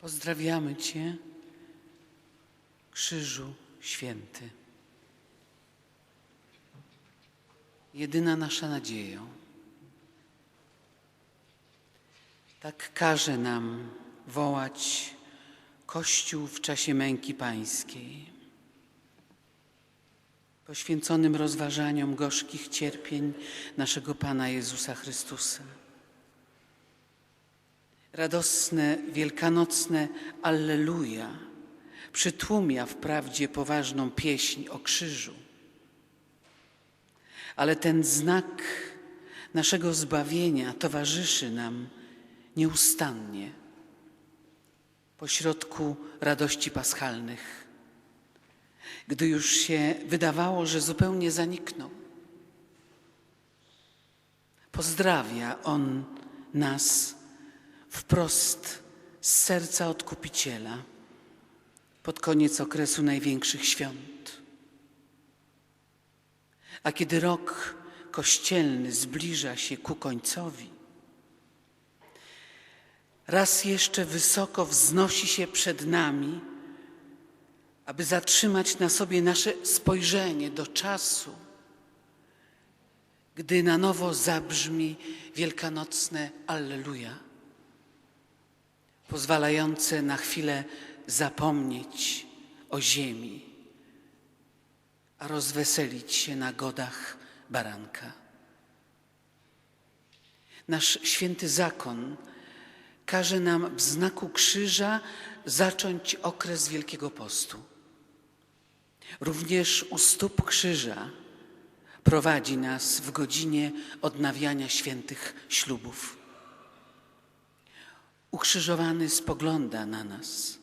Pozdrawiamy Cię, Krzyżu Święty. Jedyna nasza nadzieja. Tak każe nam wołać Kościół w czasie męki pańskiej, poświęconym rozważaniom gorzkich cierpień naszego Pana Jezusa Chrystusa. Radosne, wielkanocne Alleluja przytłumia wprawdzie poważną pieśń o krzyżu, ale ten znak naszego zbawienia towarzyszy nam nieustannie pośrodku radości paschalnych, gdy już się wydawało, że zupełnie zanikną. Pozdrawia On nas wprost z serca Odkupiciela pod koniec okresu największych świąt. A kiedy rok kościelny zbliża się ku końcowi, raz jeszcze wysoko wznosi się przed nami, aby zatrzymać na sobie nasze spojrzenie do czasu, gdy na nowo zabrzmi wielkanocne Alleluja, pozwalające na chwilę zapomnieć o ziemi, a rozweselić się na godach baranka. Nasz święty zakon każe nam w znaku krzyża zacząć okres Wielkiego Postu. Również u stóp krzyża prowadzi nas w godzinie odnawiania świętych ślubów. Ukrzyżowany spogląda na nas,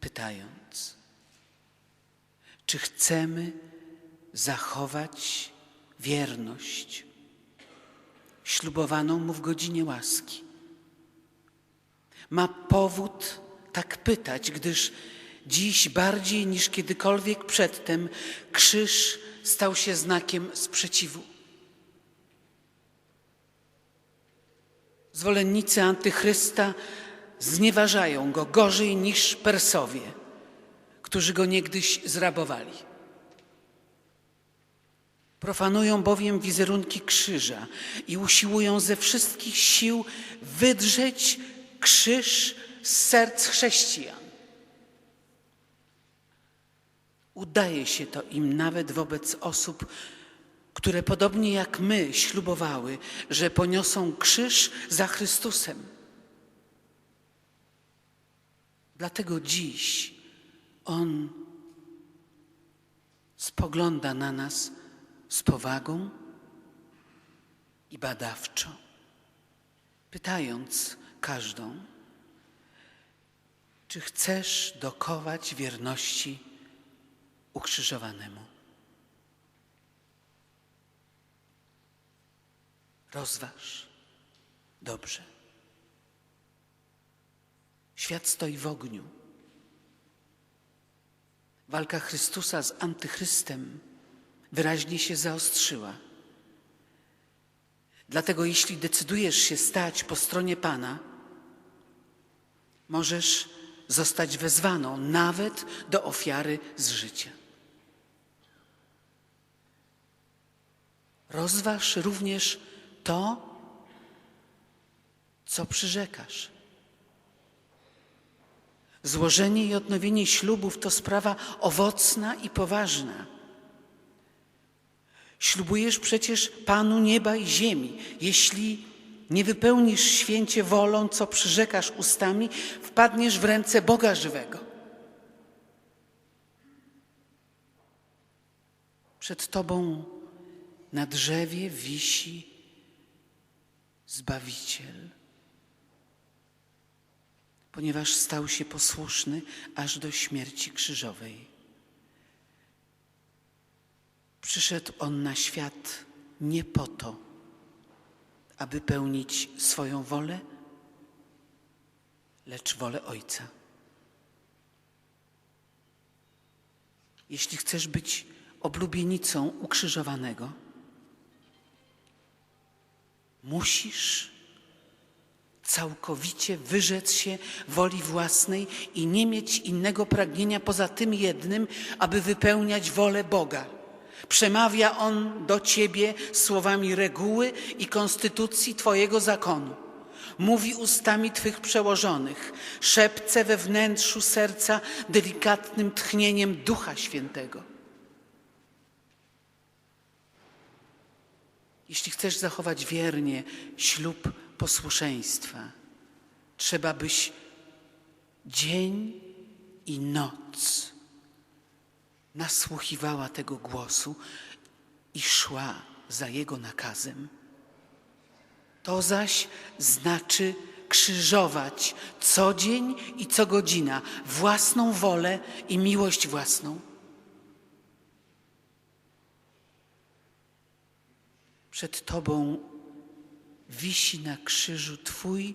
pytając, czy chcemy zachować wierność ślubowaną mu w godzinie łaski. Ma powód tak pytać, gdyż dziś bardziej niż kiedykolwiek przedtem krzyż stał się znakiem sprzeciwu. Zwolennicy antychrysta znieważają go gorzej niż Persowie, którzy go niegdyś zrabowali. Profanują bowiem wizerunki krzyża i usiłują ze wszystkich sił wydrzeć krzyż z serc chrześcijan. Udaje się to im nawet wobec osób, które podobnie jak my ślubowały, że poniosą krzyż za Chrystusem. Dlatego dziś On spogląda na nas z powagą i badawczo, pytając każdą, czy chcesz dokować wierności ukrzyżowanemu. Rozważ dobrze. Świat stoi w ogniu. Walka Chrystusa z antychrystem wyraźnie się zaostrzyła. Dlatego, jeśli decydujesz się stać po stronie Pana, możesz zostać wezwaną nawet do ofiary z życia. Rozważ również to, co przyrzekasz. Złożenie i odnowienie ślubów to sprawa owocna i poważna. Ślubujesz przecież Panu nieba i ziemi. Jeśli nie wypełnisz święcie wolą, co przyrzekasz ustami, wpadniesz w ręce Boga żywego. Przed Tobą na drzewie wisi Zbawiciel, ponieważ stał się posłuszny aż do śmierci krzyżowej. Przyszedł On na świat nie po to, aby pełnić swoją wolę, lecz wolę Ojca. Jeśli chcesz być oblubienicą ukrzyżowanego, musisz całkowicie wyrzec się woli własnej i nie mieć innego pragnienia poza tym jednym, aby wypełniać wolę Boga. Przemawia On do Ciebie słowami reguły i konstytucji Twojego zakonu. Mówi ustami Twych przełożonych, szepce we wnętrzu serca delikatnym tchnieniem Ducha Świętego. Jeśli chcesz zachować wiernie ślub posłuszeństwa, trzeba byś dzień i noc nasłuchiwała tego głosu i szła za jego nakazem. To zaś znaczy krzyżować co dzień i co godzina własną wolę i miłość własną. Przed Tobą wisi na krzyżu Twój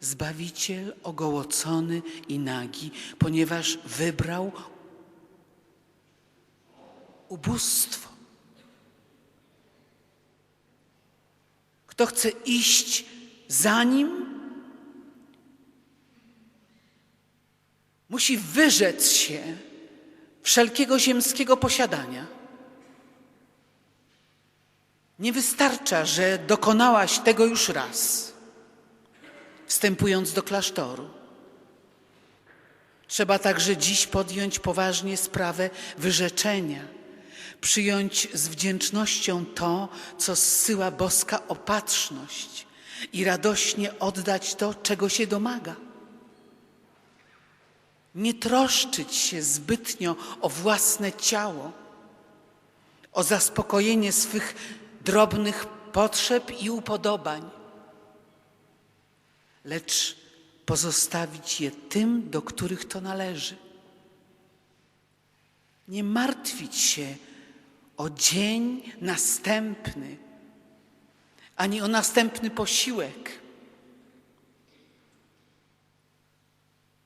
Zbawiciel ogołocony i nagi, ponieważ wybrał ubóstwo. Kto chce iść za Nim, musi wyrzec się wszelkiego ziemskiego posiadania. Nie wystarcza, że dokonałaś tego już raz, wstępując do klasztoru. Trzeba także dziś podjąć poważnie sprawę wyrzeczenia, przyjąć z wdzięcznością to, co zsyła boska opatrzność i radośnie oddać to, czego się domaga. Nie troszczyć się zbytnio o własne ciało, o zaspokojenie swych drobnych potrzeb i upodobań, lecz pozostawić je tym, do których to należy. Nie martwić się o dzień następny, ani o następny posiłek.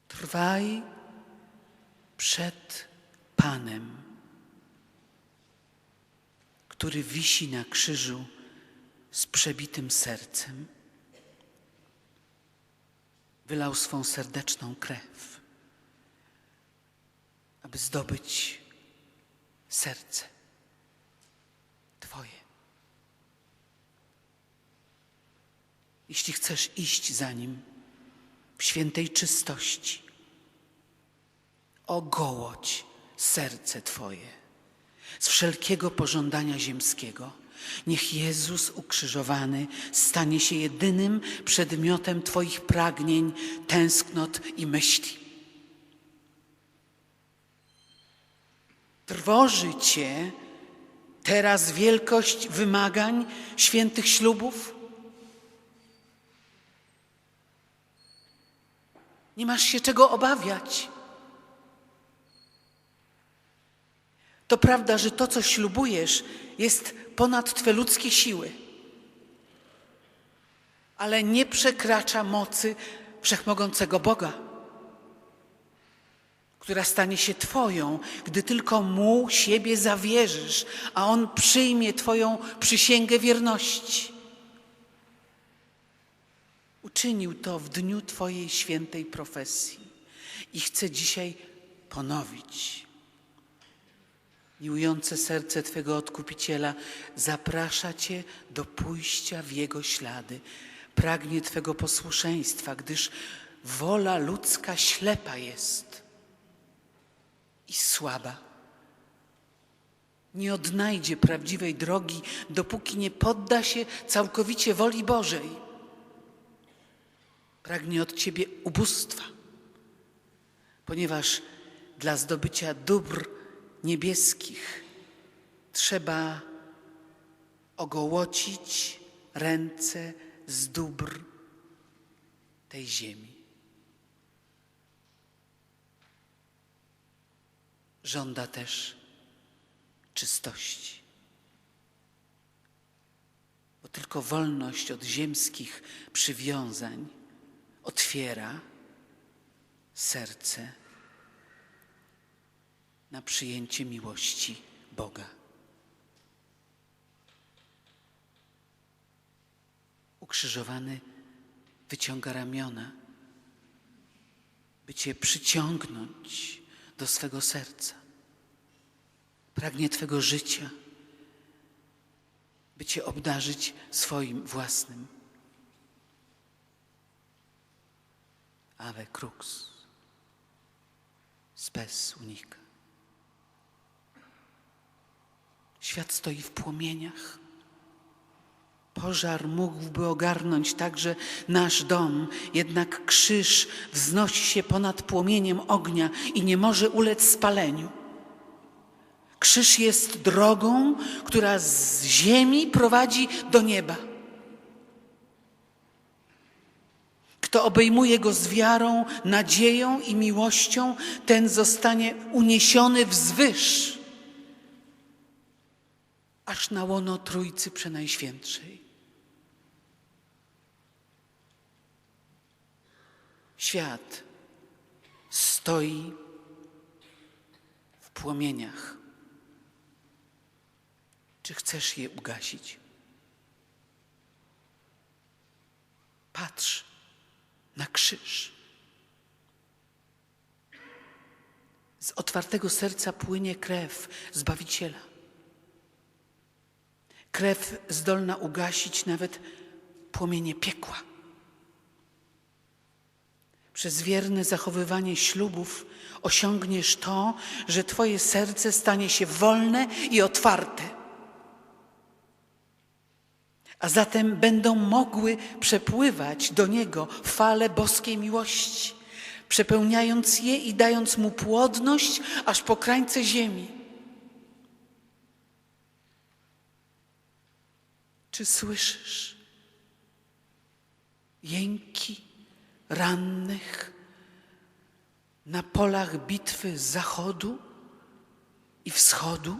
Trwaj przed Panem który wisi na krzyżu z przebitym sercem, wylał swą serdeczną krew, aby zdobyć serce Twoje. Jeśli chcesz iść za Nim w świętej czystości, ogołodź serce Twoje z wszelkiego pożądania ziemskiego. Niech Jezus ukrzyżowany stanie się jedynym przedmiotem Twoich pragnień, tęsknot i myśli. Trwoży Cię teraz wielkość wymagań świętych ślubów? Nie masz się czego obawiać. To prawda, że to, co ślubujesz, jest ponad Twe ludzkie siły, ale nie przekracza mocy wszechmogącego Boga, która stanie się Twoją, gdy tylko Mu siebie zawierzysz, a On przyjmie Twoją przysięgę wierności. Uczynił to w dniu Twojej świętej profesji i chce dzisiaj ponowić. Miłujące serce Twego Odkupiciela zaprasza Cię do pójścia w Jego ślady. Pragnie Twego posłuszeństwa, gdyż wola ludzka ślepa jest i słaba. Nie odnajdzie prawdziwej drogi, dopóki nie podda się całkowicie woli Bożej. Pragnie od Ciebie ubóstwa, ponieważ dla zdobycia dóbr niebieskich trzeba ogołocić ręce z dóbr tej ziemi. Żąda też czystości. Bo tylko wolność od ziemskich przywiązań otwiera serce na przyjęcie miłości Boga. Ukrzyżowany wyciąga ramiona, by Cię przyciągnąć do swego serca. Pragnie Twego życia, by Cię obdarzyć swoim własnym. Ave crux, spes unica. Świat stoi w płomieniach. Pożar mógłby ogarnąć także nasz dom, jednak krzyż wznosi się ponad płomieniem ognia i nie może ulec spaleniu. Krzyż jest drogą, która z ziemi prowadzi do nieba. Kto obejmuje go z wiarą, nadzieją i miłością, ten zostanie uniesiony wzwyż, aż na łono Trójcy Przenajświętszej. Świat stoi w płomieniach. Czy chcesz je ugasić? Patrz na krzyż. Z otwartego serca płynie krew Zbawiciela. Krew zdolna ugasić nawet płomienie piekła. Przez wierne zachowywanie ślubów osiągniesz to, że Twoje serce stanie się wolne i otwarte. A zatem będą mogły przepływać do Niego fale boskiej miłości, przepełniając je i dając Mu płodność aż po krańce ziemi. Czy słyszysz jęki rannych na polach bitwy z zachodu i wschodu?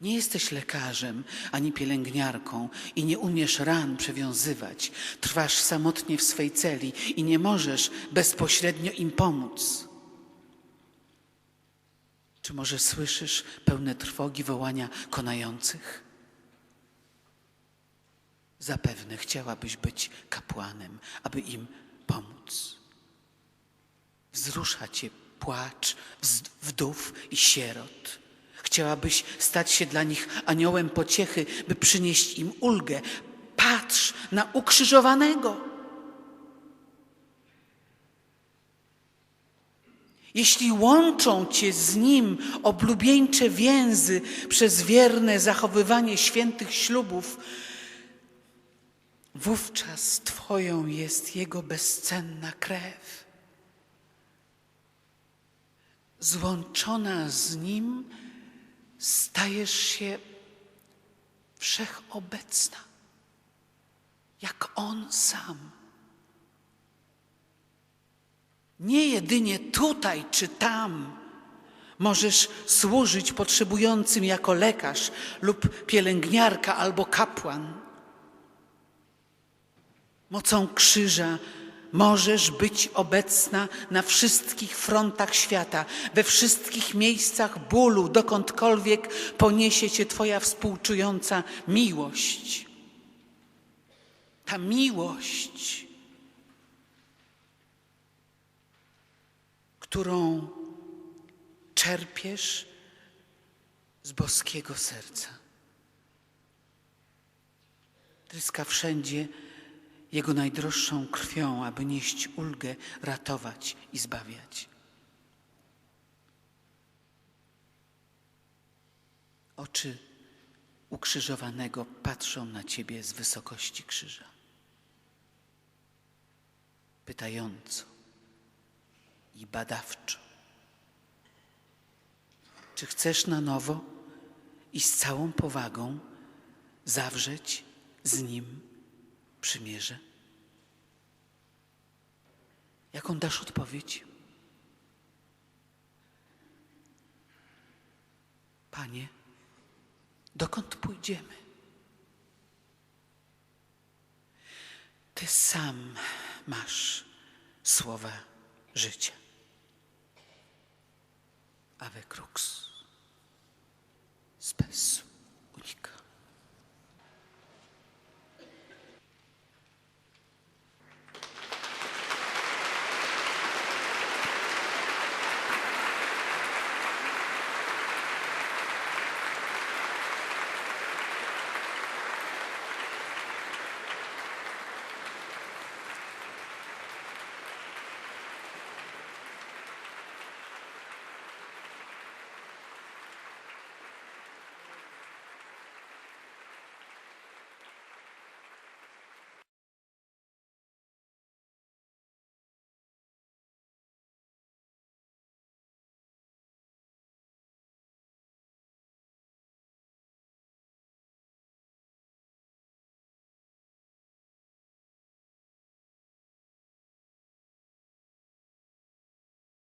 Nie jesteś lekarzem ani pielęgniarką i nie umiesz ran przewiązywać. Trwasz samotnie w swej celi i nie możesz bezpośrednio im pomóc. Czy może słyszysz pełne trwogi wołania konających? Zapewne chciałabyś być kapłanem, aby im pomóc. Wzrusza cię płacz wdów i sierot. Chciałabyś stać się dla nich aniołem pociechy, by przynieść im ulgę. Patrz na ukrzyżowanego. Jeśli łączą cię z nim oblubieńcze więzy przez wierne zachowywanie świętych ślubów, wówczas Twoją jest Jego bezcenna krew. Złączona z Nim stajesz się wszechobecna, jak On sam. Nie jedynie tutaj czy tam możesz służyć potrzebującym jako lekarz lub pielęgniarka albo kapłan. Mocą krzyża możesz być obecna na wszystkich frontach świata, we wszystkich miejscach bólu, dokądkolwiek poniesie cię Twoja współczująca miłość. Ta miłość, którą czerpiesz z boskiego serca. Tryska wszędzie Jego najdroższą krwią, aby nieść ulgę, ratować i zbawiać. Oczy ukrzyżowanego patrzą na Ciebie z wysokości krzyża. Pytająco i badawczo. Czy chcesz na nowo i z całą powagą zawrzeć z Nim przymierze? Jaką dasz odpowiedź? Panie, dokąd pójdziemy? Ty sam masz słowa życia. Ave crux spes unica.